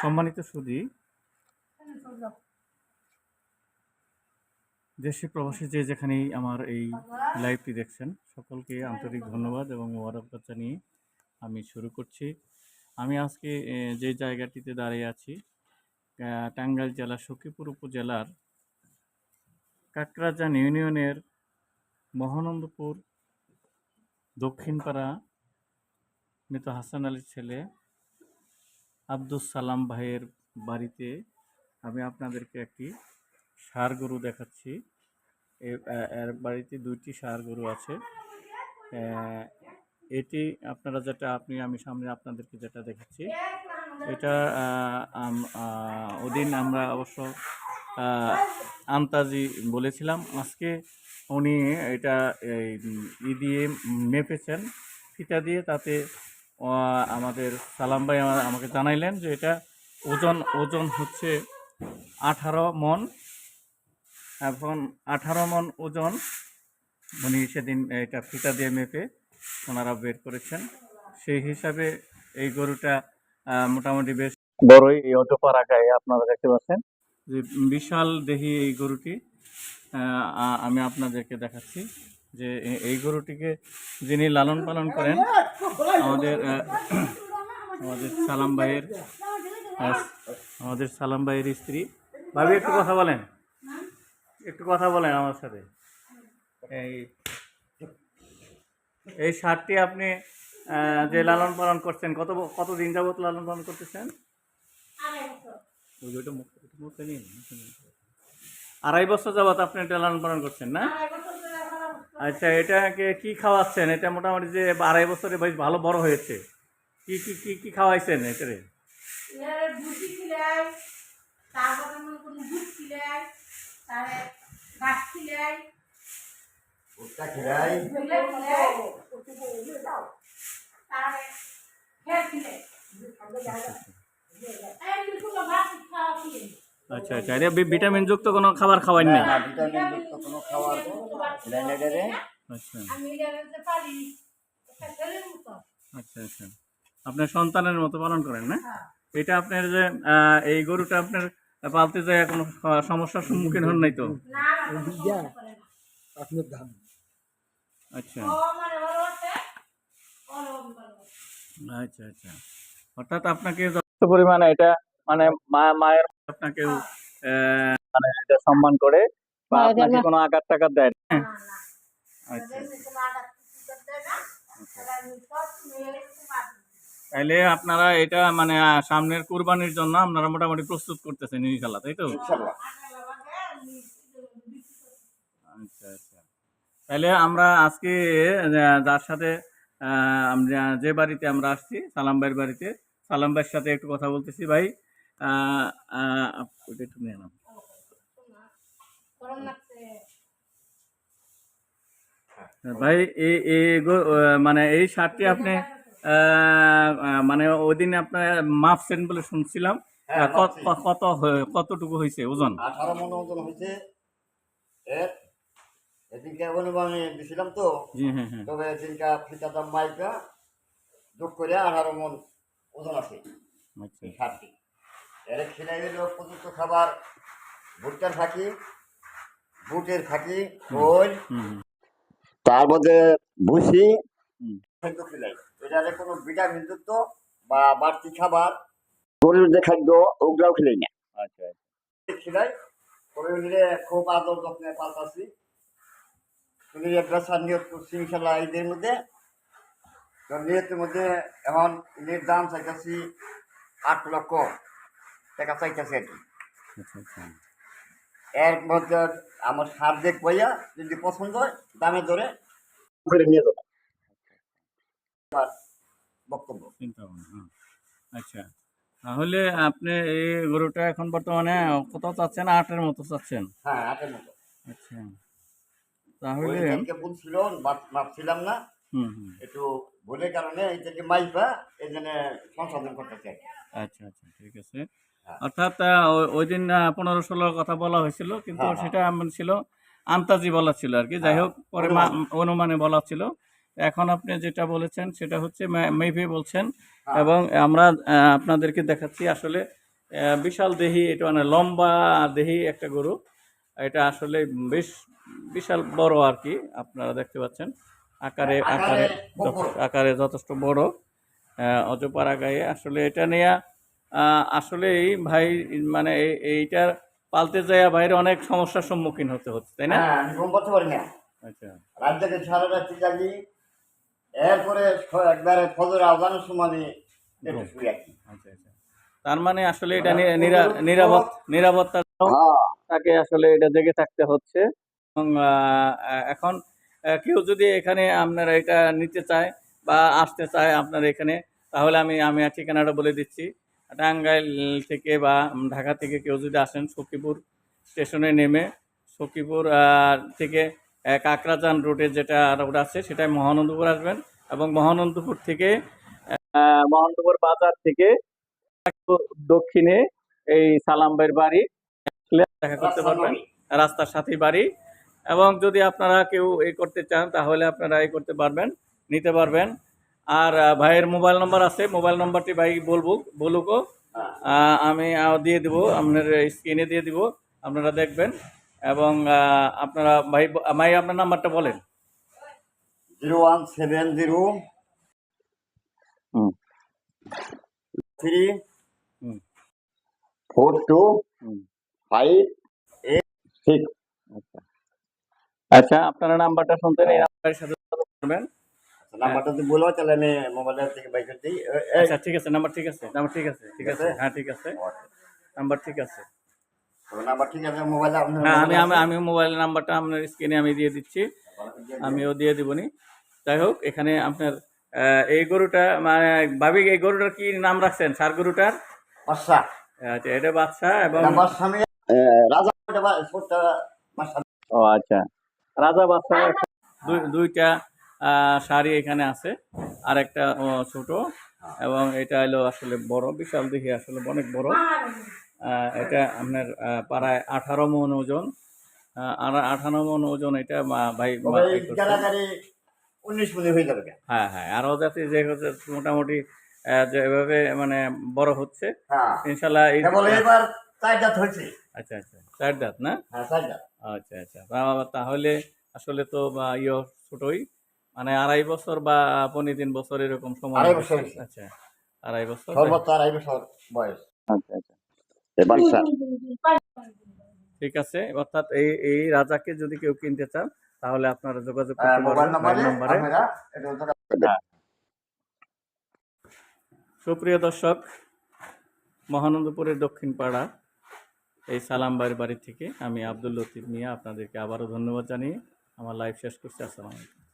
সম্মানিত সুদী, দেশে প্রবাসী যে যেখানেই আমার এই লাইভটি দেখছেন, সকলকে আন্তরিক ধন্যবাদ এবং মোবারকবাদ জানিয়ে আমি শুরু করছি। আমি আজকে যে জায়গাটিতে দাঁড়িয়ে আছি টাঙ্গাইল জেলা সখীপুর উপজেলার কাকরাজান ইউনিয়নের মহানন্দপুর দক্ষিণপাড়া মৃত হাসান আলীর ছেলে আব্দুস সালাম ভাইয়ের বাড়িতে আমি আপনাদেরকে একটি ষাঁড় গরু দেখাচ্ছি। এর বাড়িতে দুইটি ষাঁড় গরু আছে। এটি আপনারা যেটা, আপনি, আমি সামনে আপনাদেরকে যেটা দেখাচ্ছি, এটা ওদিন আমরা অবশ্য আন্তাজি বলেছিলাম। আজকে উনি এটা ই দিয়ে মেপেছেন, ফিতা দিয়ে, তাতে আমাদের সালাম ভাই আমাকে জানাইলেন যে এটা ওজন ওজন হচ্ছে আঠারো মন। এখন আঠারো মন ওজন। উনি সেদিন এটা ফিতা দিয়ে মেপে ওনারা বের করেছেন। সেই হিসাবে এই গরুটা মোটামুটি বেশ বড়ই এই অজপাড়া গায়ে আপনারা দেখতে পাচ্ছেন। যে বিশাল দেহি এই গরুটি। আমি আপনাদেরকে দেখাচ্ছি। যে এই গরুটিকে যিনি লালন পালন করেন আমাদের আমাদের সালাম ভাইয়ের আমাদের সালাম ভাইয়ের স্ত্রী। ভাবি একটু কথা বলেন। একটু কথা বলেন আমার সাথে। এই এই সারটি আপনি যে লালন পালন করছেন কত কত দিন যাবত লালন পালন করতেছেন। আড়াই বছর। যাবত আপনি এটা লালন পালন করছেন না? আচ্ছা এটাকে কি খাওয়াচ্ছেন? এটা মোটামুটি যে আড়াই বছরে বেশ ভালো বড় হয়েছে। কি কি কি কি খাওয়াইছেন এটারে? তারে আচ্ছা আচ্ছা। এটা ভি- ভিটামিনযুক্ত কোনো খাবার খাওয়াই না না ভিটামিন যুক্ত কোনো খাবার খিলাই না আচ্ছা আচ্ছা আচ্ছা। আপনার সন্তানের মতো পালন করেন না? হ্যাঁ। এটা আপনার যে এই গরুটা আপনার পালতে যায় কোনো সমস্যার সম্মুখীন হন নাই তো? আচ্ছা। আচ্ছা আচ্ছা। অর্থাৎ আপনাকে যথেষ্ট পরিমাণে এটা মানে মা মায়ের আপনাকে মানে এটা সম্মান করে বা আপনাকে কোনো আঘাত টাঘাত দেয় না। না না। আচ্ছা। তোমার তাইলে আপনারা এটা মানে সামনের কুরবানির জন্য আপনারা মোটামুটি প্রস্তুত করতেছেন ইনশাল্লাহ তাই তো? আচ্ছা আচ্ছা। তাহলে আমরা আজকে যার সাথে আহ, যে বাড়িতে আমরা আসছি সালাম ভাইয়ের বাড়িতে সালাম ভাইয়ের সাথে একটু কথা বলতেছি ভাই। ওইটা একটু নিয়ে নাও। ভাই মানে এই শার্টটি আপনি মানে ওই দিন আপনার মাপছেন বলে শুনছিলাম হ্যাঁ, কত- কত কতটুকু হয়েছে ওজন? আঠারো মন ওজন হয়েছে। এদিনকে দিছিলাম তো। হ্যাঁ হ্যাঁ। তবে এদিনকা ফিতা দাম মাইকা যোগ করে আঠারো মন ওজন আছে আচ্ছা। সারটি এর খিলাই হলো পর্যন্ত খাবার ভুট্টার ফাঁকি বুটের ফাঁকি খোল। তার মধ্যে ভুসি। খাদ্য খিলাই এটাতে কোনো ভিটামিন যুক্ত বা বাড়তি খাবার গরুর যে খাদ্য ওগুলাও খিলাই না। আচ্ছা খিলাই করে খুব আদর যত্নে পাল্টাছি তুমি বেচার নিয়োগ করছি ইনশাল্লাহ ঈদের মধ্যে। নিয়তের মধ্যে এখন দাম চাইতেছি আট লক্ষ। টাকা চাইতেছি আর কি আচ্ছা আচ্ছা এর মধ্যে আমার দেখ বইয়া যদি পছন্দ হয় দামে ধরে নিয়ে যাব। বক্তব্য। চিন্তা হ্যাঁ। আচ্ছা তাহলে আপনি এই গরুটা এখন বর্তমানে কত চাচ্ছেন? আটের মতো চাচ্ছেন? হ্যাঁ আটের মতো। আচ্ছা তাহলে বলছিল ভাবছিলাম না। হুম হুম। একটু ভুলের কারণে এইটাকে মাইপা এই জন্য সংশোধন করতে চাই। আচ্ছা আচ্ছা ঠিক আছে। অর্থাৎ ওই- দিন পনেরো ষোলোর কথা বলা হয়েছিল কিন্তু হ্যাঁ, হ্যাঁ। সেটা এমন ছিল আন্তাজি বলা ছিল আর কি। যাই হোক পরে মা- অনুমানে। বলা ছিল। এখন আপনি যেটা বলেছেন সেটা হচ্ছে মেভি বলছেন হ্যাঁ। এবং আমরা আপনাদেরকে দেখাচ্ছি আসলে বিশাল দেহি এটা মানে লম্বা দেহি একটা গরু। এটা আসলে বেশ বিশাল বড় আর কি আপনারা দেখতে পাচ্ছেন। আকারে আকারে আকারে যথেষ্ট- বড়। অজপাড়া গায়ে। আসলে এটা নিয়ে আসলে এই ভাই মানে এই- এইটার পালতে যায় ভাইয়ের অনেক সমস্যার সম্মুখীন হতে হচ্ছে তাই না? হ্যাঁ আমি ঘুম করতে পারি না। আচ্ছা। রাত থেকে সারা রাত্রি জাগি এরপরে একবারে ফজর আজানের সময় আমি একটু শুয়ে আছি আচ্ছা আচ্ছা। তার মানে আসলে এটা নিরা- নিরাপদ নিরাপত্তার জন্য তাকে আসলে এটা জেগে থাকতে হচ্ছে। এবং এখন কেউ যদি এখানে আপনারা এটা নিতে চায় বা আসতে চায় আপনার এখানে তাহলে আমি আমি আর ঠিকানাটা বলে দিচ্ছি। টাঙ্গাইল থেকে বা ঢাকা থেকে কেউ যদি আসেন সখীপুর স্টেশনে নেমে সখীপুর থেকে কাকরাচান রোডে যেটা রোড আছে সেটাই মহানন্দপুর আসবেন এবং মহানন্দপুর থেকে মহানন্দপুর বাজার থেকে দক্ষিণে এই সালামবের বাড়ি দেখা করতে পারবেন রাস্তার সাথেই বাড়ি এবং যদি আপনারা কেউ এই করতে চান তাহলে আপনারা এই করতে পারবেন নিতে পারবেন। আর ভাইয়ের মোবাইল নম্বর আছে মোবাইল নম্বরটি ভাই বলব বলুকো আমি দিয়ে দিব আপনার স্ক্রিনে দিয়ে দিব আপনারা দেখবেন। এবং আপনারা ভাই ভাই আপনার নাম্বারটা বলেন। জিরো ওয়ান সেভেন জিরো হুম। থ্রি ফোর টু হুম। ফাইভ এইট সিক্স আচ্ছা। আচ্ছা আপনারা নাম্বারটা শুনতেন এই নাম্বারের সাথে করবেন। নাম্বারটা যদি বলো তাহলে আমি মোবাইলের থেকে বাইক করতে আচ্ছা ঠিক আছে নাম্বার ঠিক আছে নাম্বার ঠিক আছে ঠিক আছে হ্যাঁ ঠিক আছে। নাম্বার ঠিক আছে। নাম্বার ঠিক আছে মোবাইলে আমি আমি আমি মোবাইল নাম্বারটা আপনার স্ক্রিনে আমি দিয়ে দিচ্ছি। আমিও দিয়ে দিবনি যাই হোক এখানে আপনার আহ, এই গরুটা মানে ভাবি এই গরুটার কি নাম রাখছেন? সার গরুটার? বাদশা। আচ্ছা এটা বাচ্চা এবং রাজা ও আচ্ছা। রাজা বাচ্চা দুই- দুইটা শাড়ি এখানে আছে। আর একটা ছোট। এবং এটা হলো আসলে বড় বিশাল দেখি আসলে অনেক বড়। এটা আপনার প্রায় আঠারো মন ওজন। আর আঠারো মন ওজন এটা ভাই উনিশ হয়ে যাবে। হ্যাঁ হ্যাঁ আরও যাতে যে হচ্ছে মোটামুটি যেভাবে মানে বড় হচ্ছে হ্যাঁ। ইনশাল্লাহ এই এবার চার দাঁত হয়েছে। আচ্ছা আচ্ছা চার দাঁত না? হ্যাঁ চার দাঁত। আচ্ছা আচ্ছা। তাহলে আসলে তো ইয়ে ছোটই। মানে আড়াই বছর বা পনেরো তিন বছর এরকম সময় আড়াই বছর আচ্ছা আড়াই বছর সর্বোচ্চ আড়াই বছর বয়স। আচ্ছা আচ্ছা। ঠিক আছে অর্থাৎ এই এই রাজাকে যদি কেউ কিনতে চান তাহলে আপনারা যোগাযোগ হ্যাঁ, করতে নাম্বারে মোবাইল নাম্বারে। সুপ্রিয় দর্শক মহানন্দপুরের দক্ষিণ পাড়া এই সালামবাড়ির বাড়ি থেকে আমি আব্দুল লতিফ মিয়া আপনাদেরকে আবারও ধন্যবাদ জানিয়ে আমার লাইভ শেষ করছি। আসসালামু আলাইকুম।